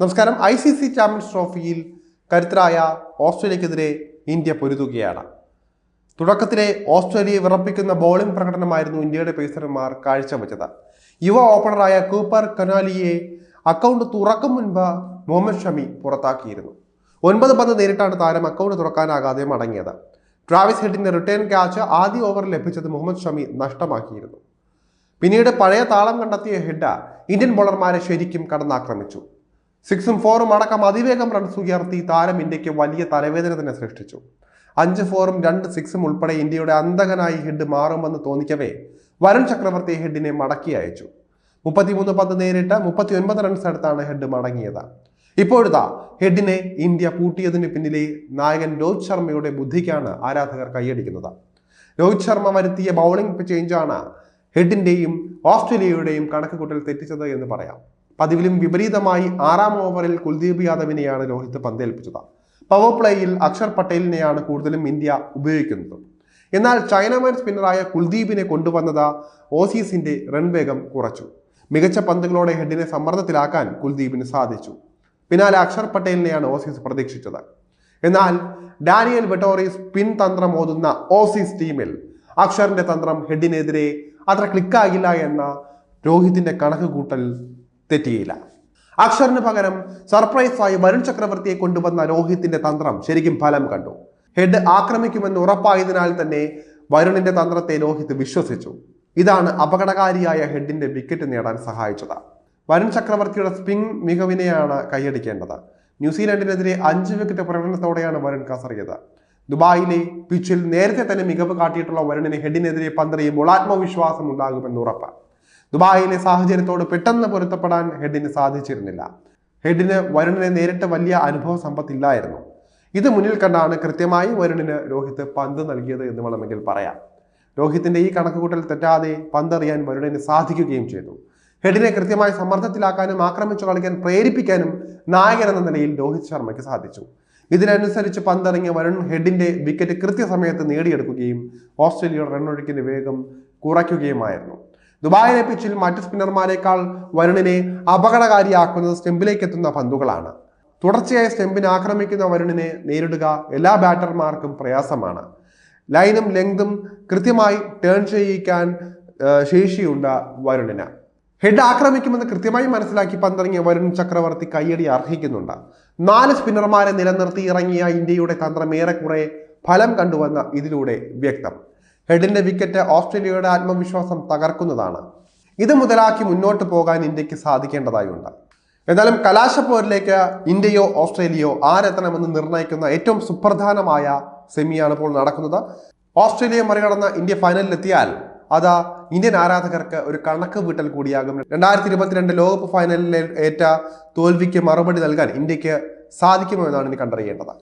നമസ്കാരം. I C C champions ട്രോഫിയിൽ കരുത്തരായ ഓസ്ട്രേലിയക്കെതിരെ ഇന്ത്യ പൊരുതുകയാണ്. തുടക്കത്തിലെ ഓസ്ട്രേലിയയെ വിറപ്പിക്കുന്ന ബോളിംഗ് പ്രകടനമായിരുന്നു ഇന്ത്യയുടെ പേസർമാർ കാഴ്ചവെച്ചത്. യുവ ഓപ്പണറായ കൂപ്പർ കനാലിയെ അക്കൗണ്ട് തുറക്കും മുൻപ് മുഹമ്മദ് ഷമി പുറത്താക്കിയിരുന്നു. ഒൻപത് പന്ത് നേരിട്ടാണ് താരം അക്കൗണ്ട് തുറക്കാനാകാതെ മടങ്ങിയത്. ട്രാവിസ് ഹെഡിന്റെ റിട്ടേൺ ക്യാച്ച് ആദ്യ ഓവർ ലഭിച്ചത് മുഹമ്മദ് ഷമി നഷ്ടമാക്കിയിരുന്നു. പിന്നീട് പഴയ താളം കണ്ടെത്തിയ ഹെഡ ഇന്ത്യൻ ബോളർമാരെ ശരിക്കും കടന്നാക്രമിച്ചു. സിക്സും ഫോറും അടക്കം അതിവേഗം റൺസ് ഉയർത്തി താരം ഇന്ത്യയ്ക്ക് വലിയ തലവേദന തന്നെ സൃഷ്ടിച്ചു. അഞ്ച് ഫോറും രണ്ട് സിക്സും ഉൾപ്പെടെ ഇന്ത്യയുടെ അന്തകനായി ഹെഡ് മാറുമെന്ന് തോന്നിക്കവേ വരുൺ ചക്രവർത്തി ഹെഡിനെ മടക്കി അയച്ചു. മുപ്പത്തിമൂന്ന് പന്ത് നേരിട്ട് മുപ്പത്തി ഒൻപത് റൺസ് എടുത്താണ് ഹെഡ് മടങ്ങിയത് ഇപ്പോഴിതാ ഹെഡിനെ ഇന്ത്യ പൂട്ടിയതിന് പിന്നിലെ നായകൻ രോഹിത് ശർമ്മയുടെ ബുദ്ധിക്കാണ് ആരാധകർ കൈയടിക്കുന്നത്. രോഹിത് ശർമ്മ വരുത്തിയ ബൗളിംഗ് ചേഞ്ചാണ് ഹെഡിന്റെയും ഓസ്ട്രേലിയയുടെയും കണക്കുകൂട്ടൽ തെറ്റിച്ചത് എന്ന് പറയാം. പതിവിലും വിപരീതമായി ആറാം ഓവറിൽ കുൽദീപ് യാദവിനെയാണ് രോഹിത് പന്തേൽപ്പിച്ചത്. പവർ പ്ലേയിൽ അക്ഷർ പട്ടേലിനെയാണ് കൂടുതലും ഇന്ത്യ ഉപയോഗിക്കുന്നത്. എന്നാൽ ചൈനമാൻ സ്പിന്നറായ കുൽദീപിനെ കൊണ്ടുവന്നത് ഓസീസിന്റെ റൺ വേഗം കുറച്ചു. മികച്ച പന്തുകളോടെ ഹെഡിനെ സമ്മർദ്ദത്തിലാക്കാൻ കുൽദീപിന് സാധിച്ചു. പിന്നാലെ അക്ഷർ പട്ടേലിനെയാണ് ഓസീസ് പ്രതീക്ഷിച്ചത്. എന്നാൽ ഡാനിയൽ വെട്ടോറി സ്പിൻ തന്ത്രം ഓതുന്ന ഓസീസ് ടീമിൽ അക്ഷറിന്റെ തന്ത്രം ഹെഡിനെതിരെ അത്ര ക്ലിക്കാകില്ല എന്ന രോഹിത്തിന്റെ കണക്ക് കൂട്ടൽ തെറ്റിയില്ല. അക്ഷറിന് പകരം സർപ്രൈസായി വരുൺ ചക്രവർത്തിയെ കൊണ്ടുവന്ന രോഹിത്തിന്റെ തന്ത്രം ശരിക്കും ഫലം കണ്ടു. ഹെഡ് ആക്രമിക്കുമെന്ന് ഉറപ്പായതിനാൽ തന്നെ വരുണിന്റെ തന്ത്രത്തെ രോഹിത് വിശ്വസിച്ചു. ഇതാണ് അപകടകാരിയായ ഹെഡിന്റെ വിക്കറ്റ് നേടാൻ സഹായിച്ചത്. വരുൺ ചക്രവർത്തിയുടെ സ്പിൻ മികവിനെയാണ് കൈയടിക്കേണ്ടത്. ന്യൂസിലാൻഡിനെതിരെ അഞ്ച് വിക്കറ്റ് പ്രകടനത്തോടെയാണ് വരുൺ കസറിയത്. ദുബായിലെ പിച്ചിൽ നേരത്തെ തന്നെ മികവ് കാട്ടിയിട്ടുള്ള വരുണിന് ഹെഡിനെതിരെ പന്തറിയുമ്പോൾ ആത്മവിശ്വാസം ഉണ്ടാകുമെന്ന് ഉറപ്പ്. ദുബായിലെ സാഹചര്യത്തോട് പെട്ടെന്ന് പൊരുത്തപ്പെടാൻ ഹെഡിന് സാധിച്ചിരുന്നില്ല. ഹെഡിന് വരുണിനെ നേരിട്ട് വലിയ അനുഭവ സമ്പത്തില്ലായിരുന്നു. ഇത് മുന്നിൽ കണ്ടാണ് കൃത്യമായി വരുണിന് രോഹിത് പന്ത് നൽകിയത് എന്ന് വേണമെങ്കിൽ പറയാം. രോഹിത്തിന്റെ ഈ കണക്കുകൂട്ടൽ തെറ്റാതെ പന്തറിയാൻ വരുണിന് സാധിക്കുകയും ചെയ്തു. ഹെഡിനെ കൃത്യമായി സമ്മർദ്ദത്തിലാക്കാനും ആക്രമിച്ചു കളിക്കാൻ പ്രേരിപ്പിക്കാനും നായകൻ എന്ന നിലയിൽ രോഹിത് ശർമ്മയ്ക്ക് സാധിച്ചു. ഇതിനനുസരിച്ച് പന്തിറങ്ങിയ വരുൺ ഹെഡിന്റെ വിക്കറ്റ് കൃത്യസമയത്ത് നേടിയെടുക്കുകയും ഓസ്ട്രേലിയയുടെ റണ്ണൊഴുക്കിന്റെ വേഗം കുറയ്ക്കുകയുമായിരുന്നു. ദുബായിലെ പിച്ചിൽ മറ്റ് സ്പിന്നർമാരെക്കാൾ വരുണിനെ അപകടകാരിയാക്കുന്നത് സ്റ്റെമ്പിലേക്ക് എത്തുന്ന പന്തുകളാണ്. തുടർച്ചയായി സ്റ്റെമ്പിനെ ആക്രമിക്കുന്ന വരുണിനെ നേരിടുക എല്ലാ ബാറ്റർമാർക്കും പ്രയാസമാണ്. ലൈനും ലെങ്തും കൃത്യമായി ടേൺ ചെയ്യിക്കാൻ ശേഷിയുണ്ട് വരുണിന്. ഹെഡ് ആക്രമിക്കുമെന്ന് കൃത്യമായി മനസ്സിലാക്കി പന്തിറങ്ങിയ വരുൺ ചക്രവർത്തി കയ്യടി അർഹിക്കുന്നുണ്ട്. നാല് സ്പിന്നർമാരെ നിലനിർത്തി ഇറങ്ങിയ ഇന്ത്യയുടെ തന്ത്രം ഏറെക്കുറെ ഫലം കണ്ടുവന്ന ഇതിലൂടെ വ്യക്തം. ഹെഡിന്റെ വിക്കറ്റ് ഓസ്ട്രേലിയയുടെ ആത്മവിശ്വാസം തകർക്കുന്നതാണ്. ഇത് മുതലാക്കി മുന്നോട്ട് പോകാൻ ഇന്ത്യയ്ക്ക് സാധിക്കേണ്ടതായുണ്ട്. എന്നാലും കലാശപ്പോരിലേക്ക് ഇന്ത്യയോ ഓസ്ട്രേലിയയോ ആരെത്തണമെന്ന് നിർണയിക്കുന്ന ഏറ്റവും സുപ്രധാനമായ സെമിയാണ് ഇപ്പോൾ നടക്കുന്നത്. ഓസ്ട്രേലിയ മറികടന്ന ഇന്ത്യ ഫൈനലിലെത്തിയാൽ അത് ഇന്ത്യൻ ആരാധകർക്ക് ഒരു കണക്ക് വീട്ടൽ കൂടിയാകും. രണ്ടായിരത്തി ഇരുപത്തിരണ്ട് ലോകകപ്പ് ഫൈനലിൽ ഏറ്റ തോൽവിക്ക് മറുപടി നൽകാൻ ഇന്ത്യയ്ക്ക് സാധിക്കുമോ എന്നാണ് ഇനി കണ്ടറിയേണ്ടത്.